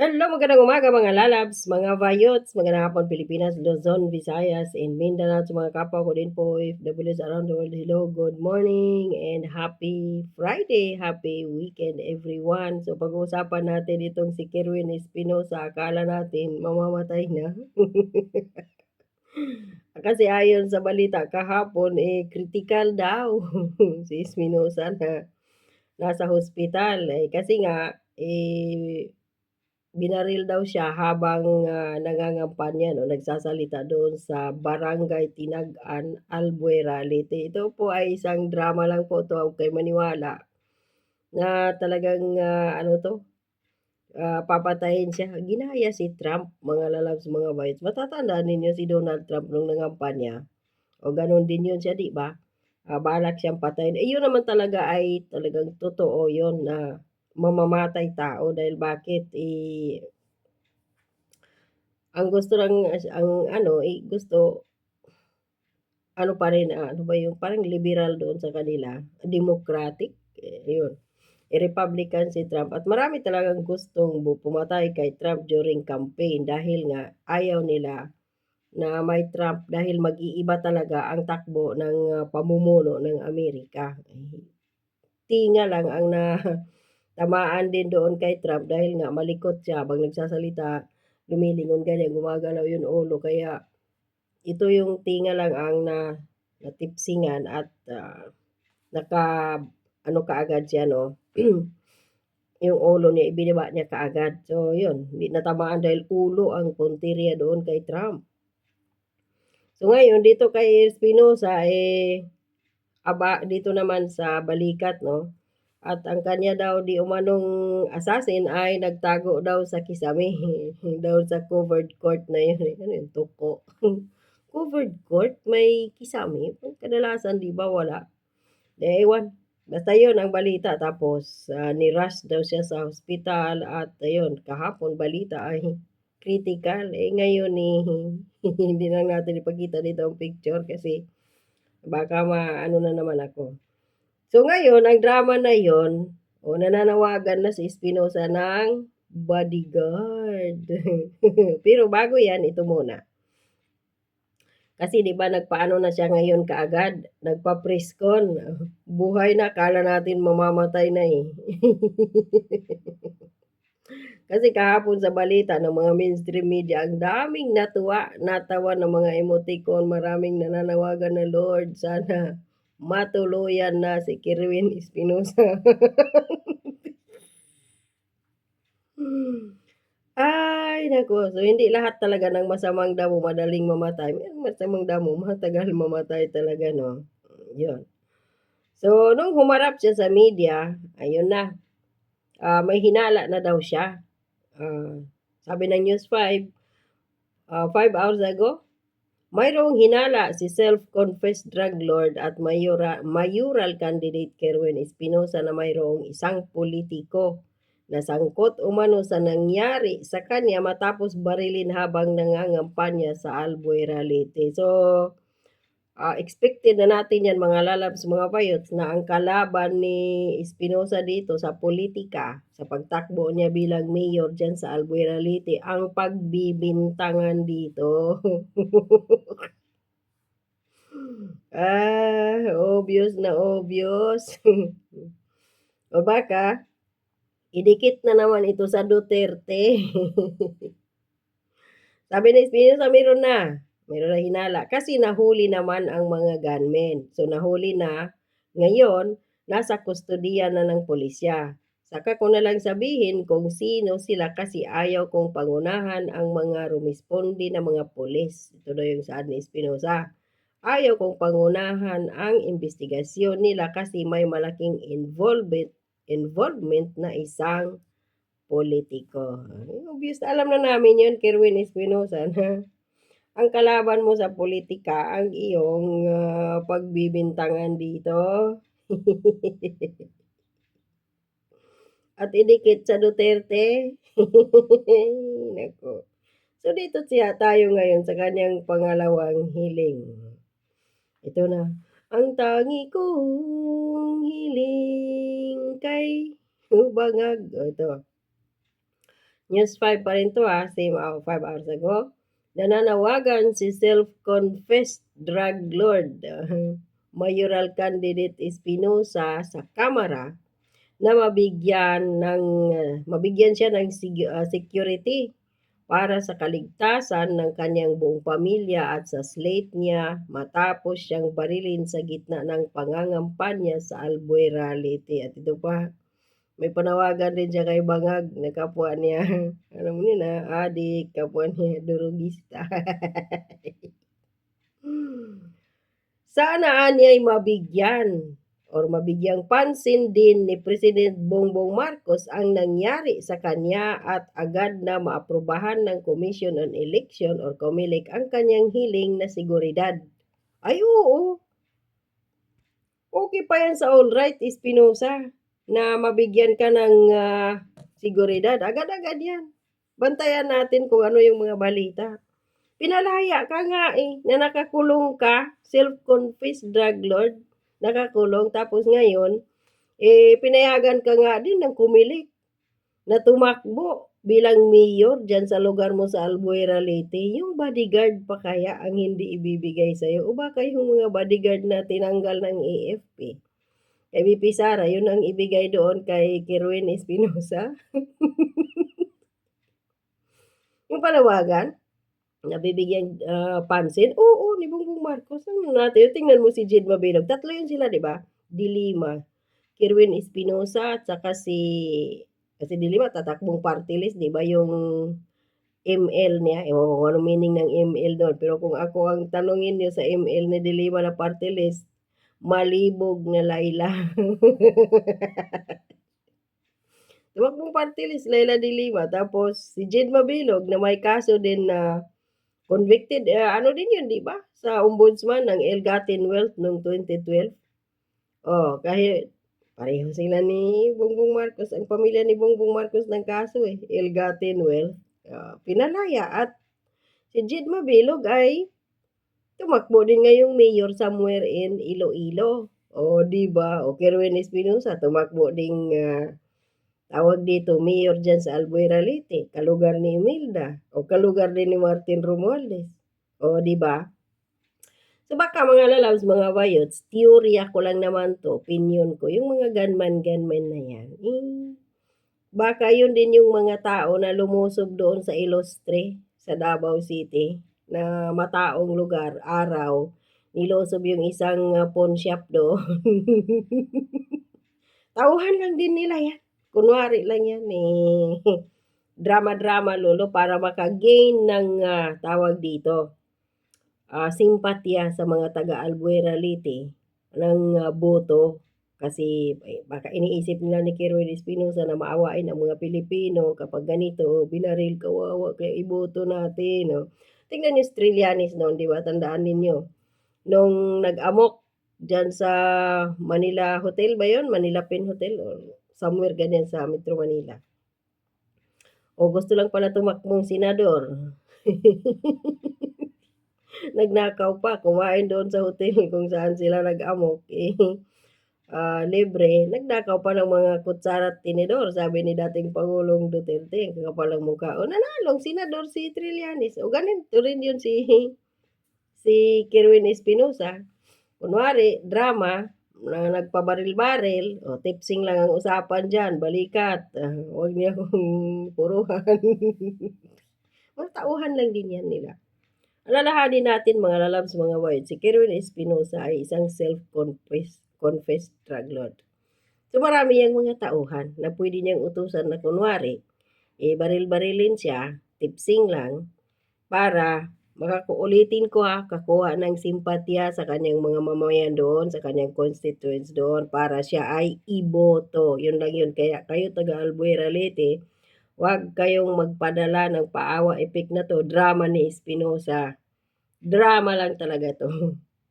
Hello, magandang umaga mga lalabs, mga vayots, magandang hapon Pilipinas, Luzon, Visayas, and Mindanao sa mga kapwa ko din po OFWs around the world. Hello, good morning and happy Friday, happy weekend everyone. So pag-uusapan natin itong si Kerwin Espinosa, akala natin mamamatay na. Kasi ayon sa balita kahapon, eh, critical daw si Espinosa na nasa hospital. Eh, kasi nga, eh, binaril daw siya habang, ah, nangangampanya 'no, nagsasalita doon sa Barangay Tinag-an, Albuera, Leyte. Ito po ay isang drama lang po 'to, huwag kayong maniwala na talagang, ah, ano 'to, ah, papatayin siya. Ginaya si Trump, mga lalabs, mga bites. Matatandaan ninyo si Donald Trump nung nangampanya, o gano'n din 'yun siya, 'di ba? Ah, balak siyang patayin. Eh, 'yun naman talaga ay talagang totoo 'yun na mamamatay tao dahil bakit, eh ang gusto lang ang ano, eh, gusto ano pa rin, ano ba yung parang liberal doon sa kanila, democratic, eh, yun. Eh, Republican si Trump at marami talagang gustong pumatay kay Trump during campaign dahil nga ayaw nila na may Trump dahil mag-iiba talaga ang takbo ng, ah, pamumuno ng Amerika. Tinga lang ang natamaan din doon kay Trump dahil nga malikot siya. Habang nagsasalita, lumilingon ganyan, gumagalaw yung ulo. Kaya ito yung tinga lang ang na natipsingan at, ah, naka-ano kaagad siya 'no, yung ulo niya ibinaba niya kaagad. So yun, hindi natamaan dahil ulo ang puntirya doon kay Trump. So ngayon dito kay Espinosa, eh, aba dito naman sa balikat 'no, at ang kanya daw di umanong assassin ay nagtago daw sa kisame, daw sa covered court na yun, ano yun tuko. Covered court may kisame? Kadalasan 'di ba wala? Eh, ewan, basta yun ang balita tapos, ah, ni-rush daw siya sa ospital at ayun kahapon balita ay critical. Eh, ngayon, eh, hindi lang natin ipakita dito ang picture kasi baka maano na naman ako. So ngayon ang drama na yun, o nananawagan na si Espinosa ng bodyguard. Pero bago yan, ito muna. Kasi 'di ba nagpaano na siya ngayon kaagad, nagpa-press-con, buhay na akala natin mamamatay na, eh. Kasi kahapon sa balita ng mga mainstream media ang daming natuwa, natawa ng mga emoticon, maraming nananawagan na, "Lord sana matuluyan na si Kerwin Espinosa." Ay naku, so hindi lahat talaga ng masamang damo madaling mamatay, merong masamang damo matagal mamatay talaga 'no, yun. So nung humarap siya sa media, ayun na, ah, may hinala na daw siya. Ah, sabi ng News 5, ah, 5 hours ago, mayroong hinala si self-confessed drug lord at mayora mayoral candidate Kerwin Espinosa na mayroong isang politiko na sangkot umano sa nangyari sa kanya matapos barilin habang nangangampanya sa Albuera, Leyte. So, ah, expected na natin 'yan mga lalabs, mga bayots na ang kalaban ni Espinosa dito sa politika, sa pagtakbo niya bilang mayor diyan sa Albuera, Leyte, ang pagbibintangan dito. Ah, obvious na obvious. O baka idikit na naman ito sa Duterte. Sabi ni Espinosa meron na, meron na hinala kasi nahuli naman ang mga gunmen. So nahuli na, ngayon nasa kustodiya na ng pulisya. Saka ko na lang sabihin kung sino sila kasi ayaw kong pangunahan ang mga rumisponde na mga pulis. Ito daw yung saad ni Espinosa. Ayaw kong pangunahan ang investigasyon nila kasi may malaking involvement involvement na isang politiko. Obvious alam na namin yun Kerwin Espinosa na ang kalaban mo sa politika ang iyong, ah, pagbibintangan dito. At idikit sa Duterte. Naku. So dito siya tayo ngayon sa kaniyang pangalawang hiling. Ito na. Ang tangi kong hiling kay bangag. Oh, ito. News 5 pa rin 'to, ah, same, ah, 5 hours ago. Nananawagan si self-confessed drug lord, mayoral candidate Espinosa sa Kamara na mabigyan ng mabigyan siya ng ah, security para sa kaligtasan ng kanyang buong pamilya at sa slate niya matapos siyang barilin sa gitna ng pangangampanya sa Albuera, Leyte. At ito pa, may panawagan din siya kay Bangag na kapwa niya, alam mo yun, ah, adik, kapwa niya durugista. Sana niya'y mabigyan or mabigyang pansin din ni President Bongbong Marcos ang nangyari sa kanya at agad na maaprubahan ng Commission on Election or COMELEC ang kanyang hiling na seguridad. Ay oo. Okey pa yan sa all-right Espinosa na mabigyan ka ng, ah, seguridad, agad-agad yan. Bantayan natin kung ano yung mga balita. Pinalaya ka nga, eh, na nakakulong ka, self-confessed drug lord, nakakulong tapos ngayon, eh, pinayagan ka nga din ng COMELEC na tumakbo bilang mayor diyan sa lugar mo sa Albuera, Leyte. Yung bodyguard pa kaya ang hindi ibibigay sa'yo o baka yung mga bodyguard na tinanggal ng AFP, kay VP Sara yun ang ibigay doon kay Kerwin Espinosa? Yung panawagan, na bibigyang, ah, pansin, oo, ni Bongbong Marcos. Ano natin, tingnan mo si Jed Mabilog, tatlo yun sila 'di ba? De Lima, Kerwin Espinosa at saka si kasi De Lima tatakbong party list 'di ba yung ML niya, ewan ko anong meaning ng ML dun, pero kung ako ang tanungin niyo sa ML ni De Lima na party list, malibog na Laila. Tumakbong party list Laila De Lima. Tapos si Jed Mabilog na may kaso din na convicted, ah, ano din yun 'di ba, sa ombudsman ng ill-gotten wealth nung 2012. Oh, kahit pareho sila ni Bongbong Marcos, ang pamilya ni Bongbong Marcos ng kaso, eh, ill-gotten wealth, ah, pinalaya. At si Jed Mabilog ay tumakbo din ngayong mayor somewhere in Iloilo. Oh, 'di ba? O Kerwin Espinosa tumakbo ding, ah, tawag dito, mayor diyan sa Albuera, Leyte, kalugar ni Imelda o kalugar din ni Martin Romualdez. Oh, 'di ba? So baka mga lalabs, mga bayots, teorya ko lang naman 'to, opinyon ko, yung mga gunman-gunman na yan, eh, baka yun din yung mga tao na lumusob doon sa Ilostre, sa Davao City, na mataong lugar, araw, nilusob yung isang, ah, pawn shop doon. Tauhan lang din nila yan, kunwari lang yan, eh, drama-drama lolo para maka-gain ng, ah, tawag dito, ah, simpatya sa mga taga Albuera, Leyte ng, ah, boto. Kasi, eh, baka iniisip nila ni Kerwin Espinosa na maawain ang mga Pilipino kapag ganito, binaril, kawawa kaya iboto natin, oh. Tingnan niyo si Trillanes noon 'di ba, tandaan ninyo, nung nag-amok diyan sa Manila Hotel ba yun, Manila Pen Hotel or somewhere ganyan sa Metro Manila. O gusto lang pala tumakbong senador. Nagnakaw pa, kumain doon sa hotel kung saan sila nag-amok, eh, ah, libre, nagnakaw pa ng mga kutsara at tinidor, sabi ni dating Pangulong Duterte, ang kakapal ng mukha. O nanalong senador si Trillanes, o ganito rin yun si si Kerwin Espinosa. Kunwari drama na nagpabaril-baril, o tipsing lang ang usapan diyan, balikat, ah, huwag niyo akong puruhan. Mga tauhan lang din yan nila. Alalahanin natin mga lalabs, mga boys, si Kerwin Espinosa ay isang self-confessed confessed drug lord. So marami yang mga tauhan na pwede niyang utusan na kunwari, eh, baril-barilin siya, tipsing lang, para makakuulitin ko ha, kakuha ng simpatya sa kanyang mga mamamayan doon, sa kanyang constituents doon, para siya ay iboto. Yun lang yun. Kaya kayo taga Albuera, Leyte, huwag kayong magpadala ng paawa epic na to, drama ni Espinosa. Drama lang talaga to.